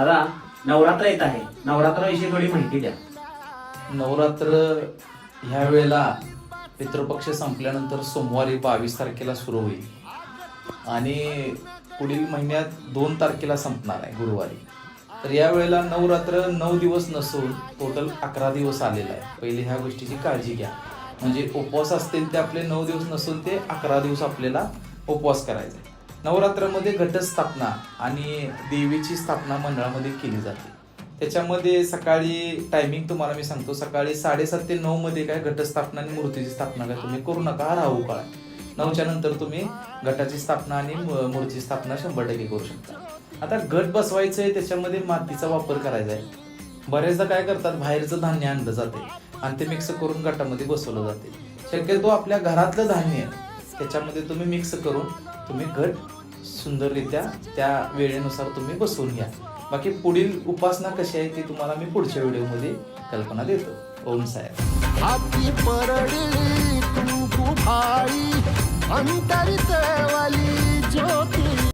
दादा नवरात्र येत आहे. नवरात्राविषयी थोडी माहिती द्या. नवरात्र ह्या वेळेला पितृपक्ष संपल्यानंतर सोमवारी बावीस तारखेला सुरू होईल. आणि पुढील महिन्यात दोन तारखेला संपणार आहे गुरुवारी. तर या वेळेला नवरात्र नऊ दिवस नसून टोटल अकरा दिवस आलेला आहे. पहिले ह्या गोष्टीची काळजी घ्या. म्हणजे उपवास असतील ते आपले नऊ दिवस नसून ते अकरा दिवस आपल्याला उपवास करायचा. आहे. नवरात्रामध्ये घटस्थापना आणि देवीची स्थापना मंडळामध्ये केली जाते. त्याच्यामध्ये सकाळी टायमिंग तुम्हाला मी सांगतो सकाळी साडेसात ते नऊ मध्ये काय घटस्थापना आणि मूर्तीची स्थापना काय तुम्ही करू नका राहू काळ. नऊच्या नंतर तुम्ही घटाची स्थापना आणि मूर्तीची स्थापना शंभर टक्के करू शकता. आता घट बसवायचं आहे त्याच्यामध्ये मातीचा वापर करायचा आहे. बरेचदा काय करतात बाहेरचं धान्य आणलं जाते आणि ते मिक्स करून गटामध्ये बसवलं जाते. शक्यतो आपल्या घरातलं धान्य त्याच्यामध्ये तुम्ही मिक्स करून तुम्ही घट सुंदररित्या त्या वेळेनुसार तुम्ही बसवून घ्या. बाकी पुढील उपासना कशी आहे ती तुम्हाला मी पुढच्या व्हिडिओमध्ये कल्पना देतो. ओम साहेब. हाती तू